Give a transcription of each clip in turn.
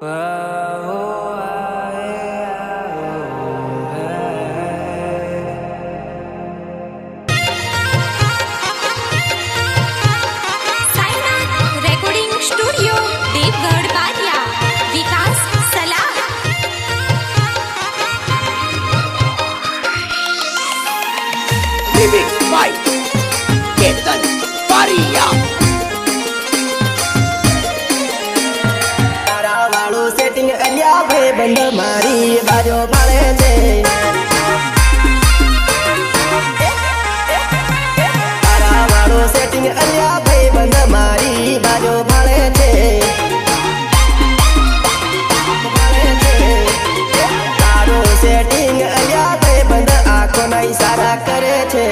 Whoa. બંધ મારી બાજો પાડે છે. તારા મારી બાજો પાડે છે. તારો સેટિંગ અલ્યા ભાઈ બંધ આંખો નહીં સારા કરે છે.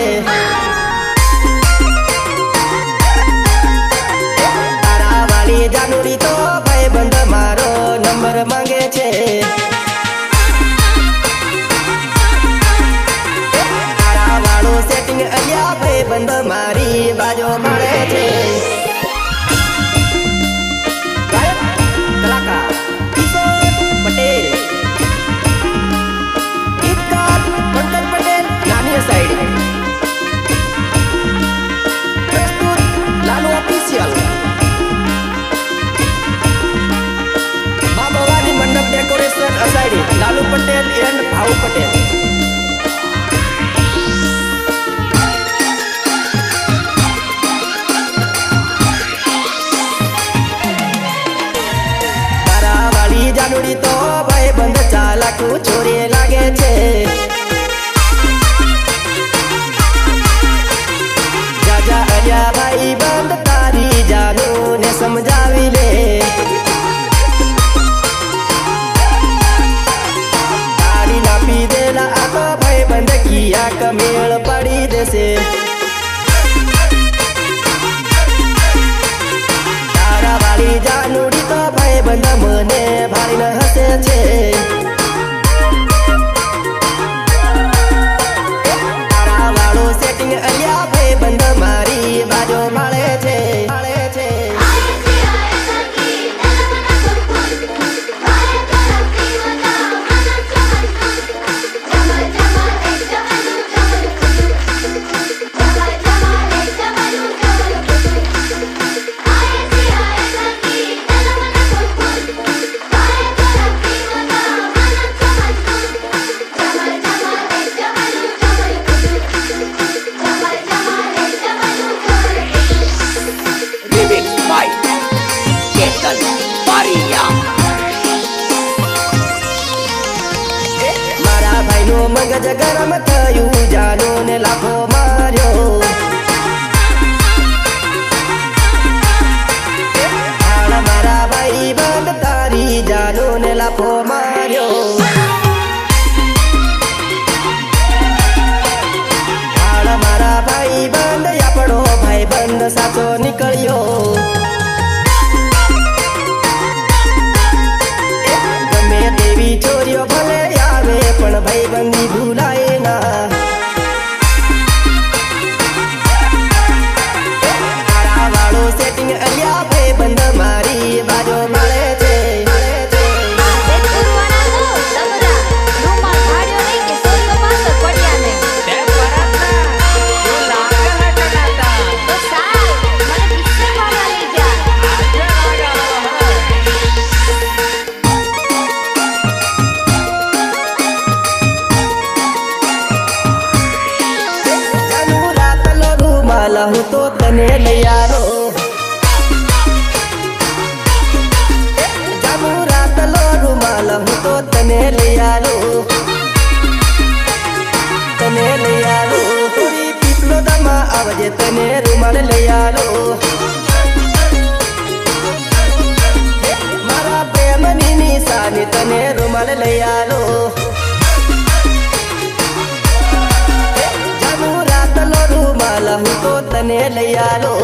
నేలయాలో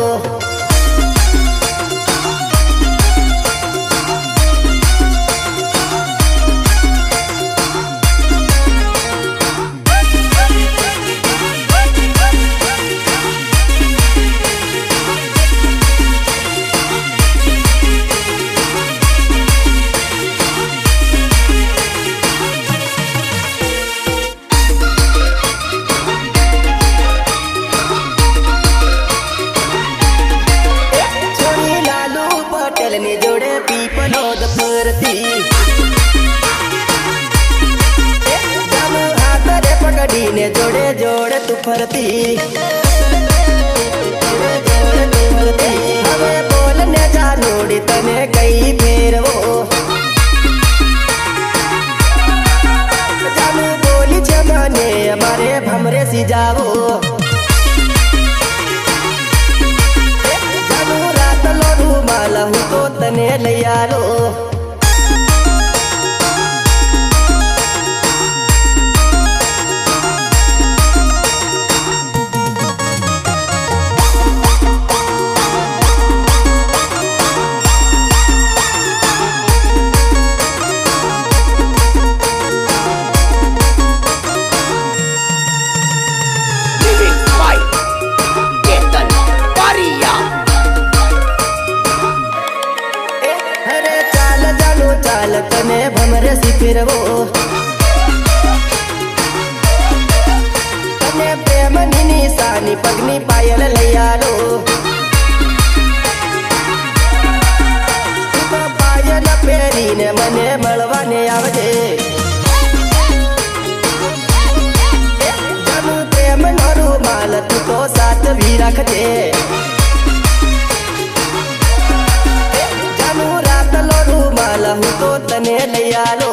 રાજી જાવો રાત લો રૂમાલ હું તો તને લઈ આવ્યો તૈયારો પાયન પહેરીને મને મળવાને આવજે પ્રેમ નરું માલ તું તો સાચવી રાખજે હું તો તને લઈ આલો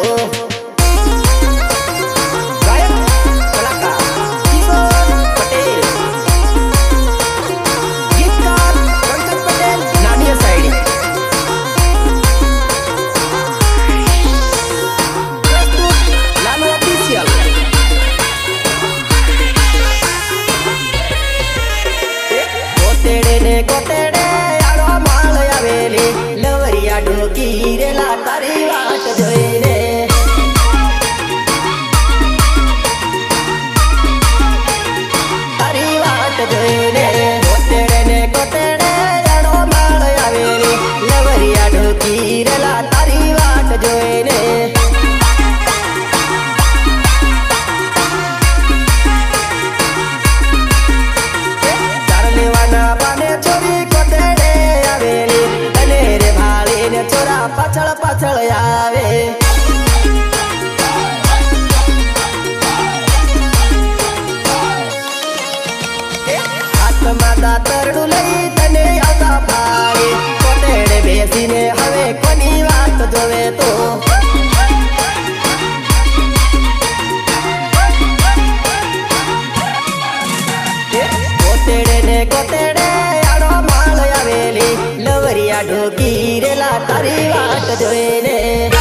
to doing it.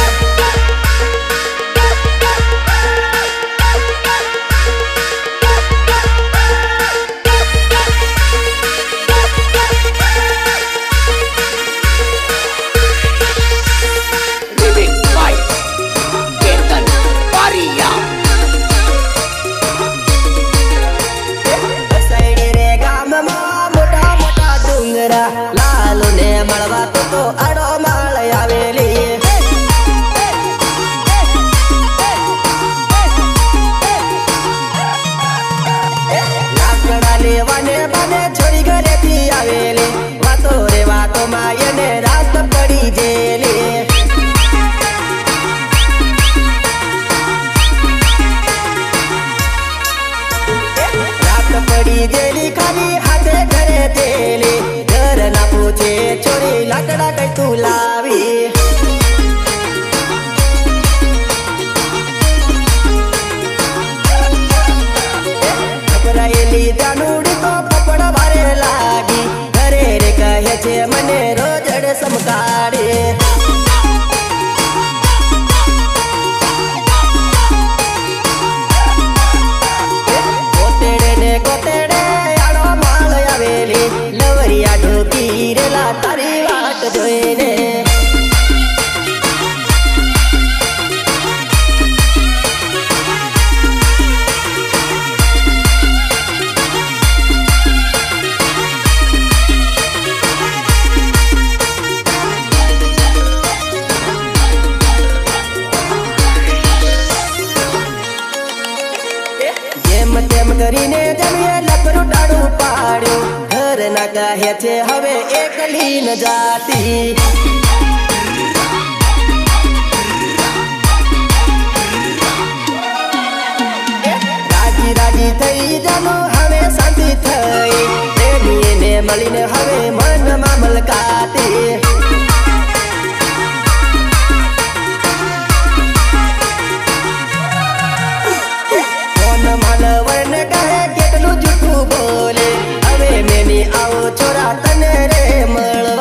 કરીને જમીએ લફરું ટાણું પાડ્યું. ઘર ના કહે છે હવે એકલી ન જાતી. રાજી રાજી થઈ જમો, હવે શાંતિ થઈ. પ્રેમીને મળીને હવે મન મામલ આવો છોરા તને રે મળવા.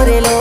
ఊరిలో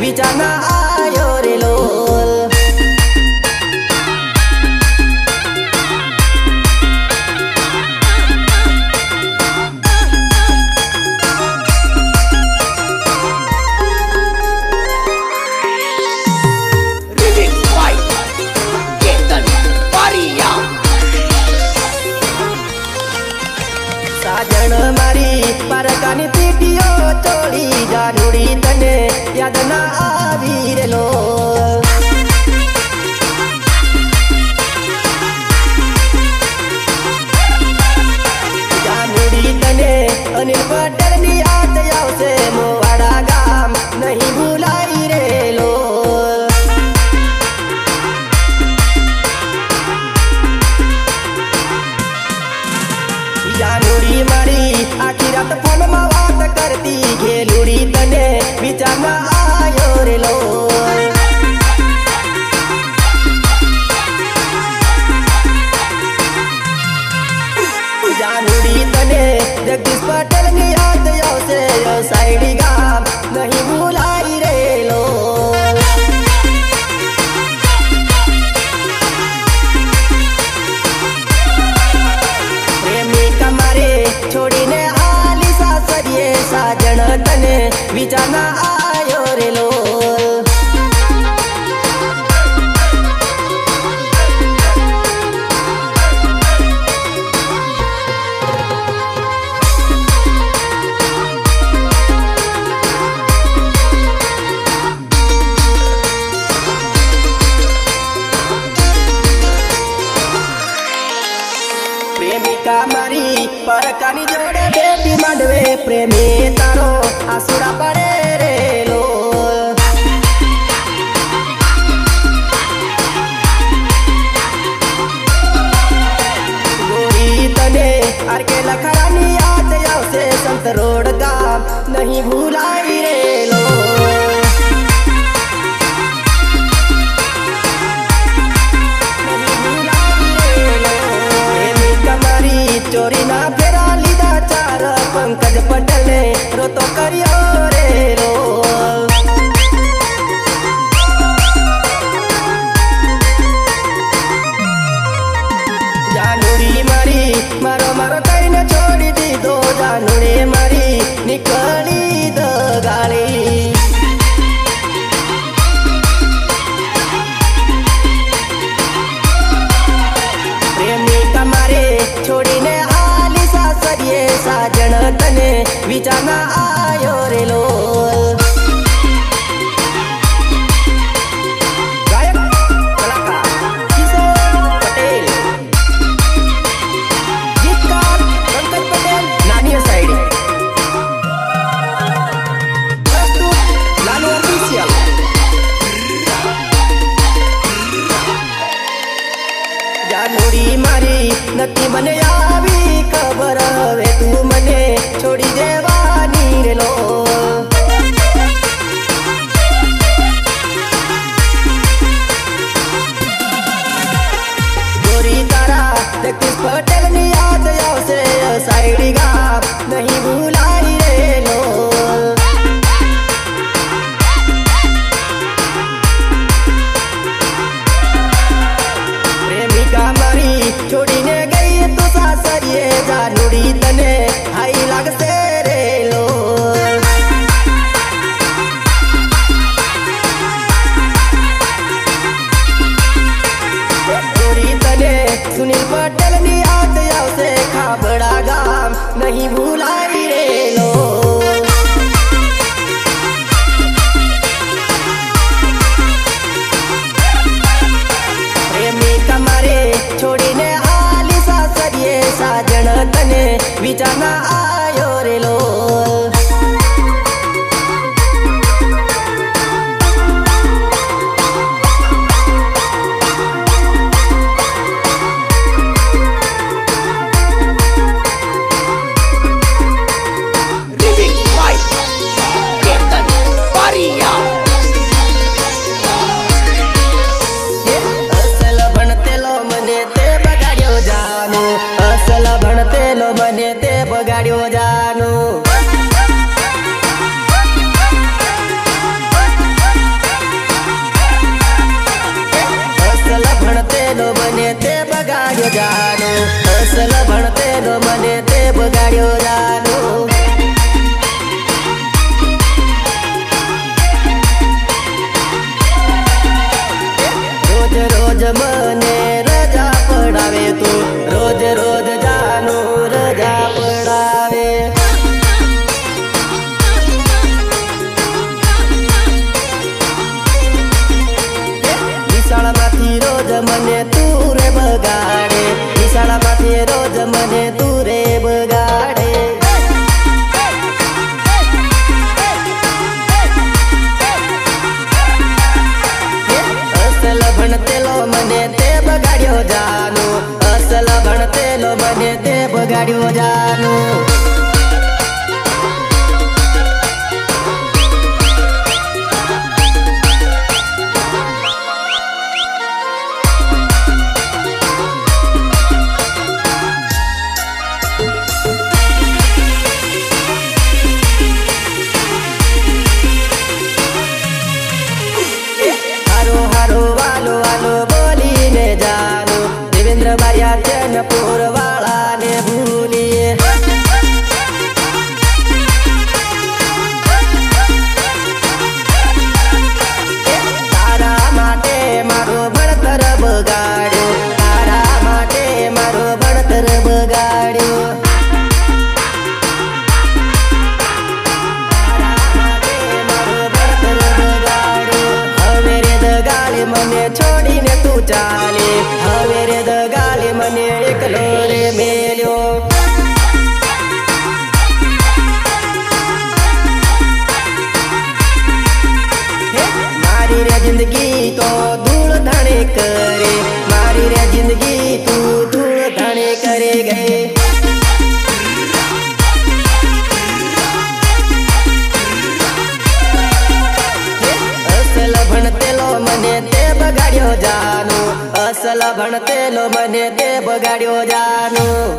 বিছানা আয়রে লো। ચામુડી મારી. આખી રાત ફોનમાં વાત કરતી. ઘેલુડી તને વિચારમાં આયો રે લો ચામુડી તને જગદીશ પટેલની યાદ આવશે. સાઈડી ગામ નહીં ભૂલા. બીજાના આયો રેલો પ્રેમિકા પ્રેમી તારો આસુરા विचारना आयो रे लो છે ને પોરવાળા ને મને તે બગાડ્યો જાનું. અસલ ભણતેલો મને તે બગાડ્યો જાનું.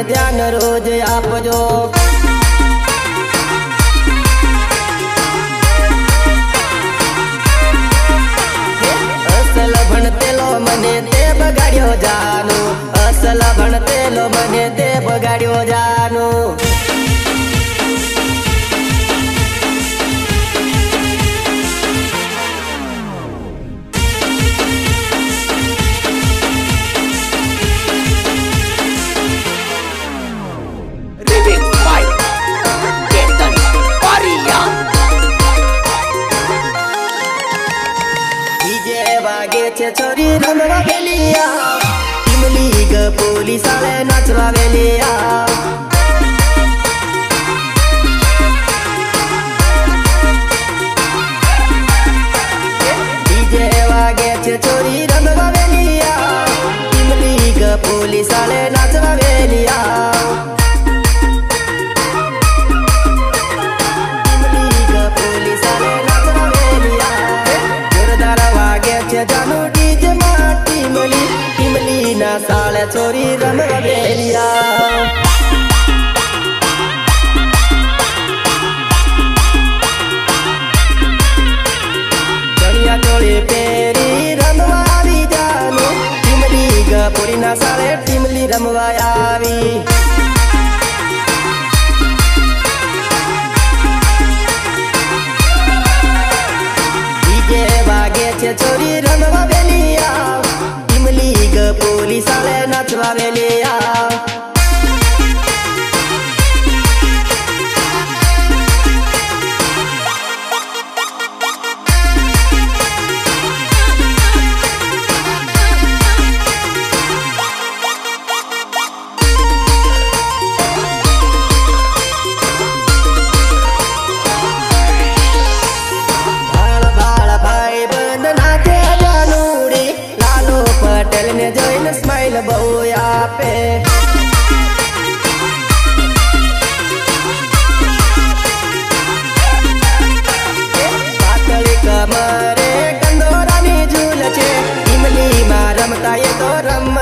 ને ધ્યાન રોજ આપજો. અસલ ભણતેલો મને તે બગાડ્યો જાનું. અસલ ભણતેલો મને તે બગાડ્યો જાનું. વેલિયા ઇમલી ગ પોલીસ આલે નચરા વેલિયા ના સાળે ટીમલી રમવા આવી વાગે છે ચોરી રમવા વેલી આવ ટીમલી ગ પોલીસ આલે નાચવા વેલી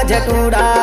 झटूड़ा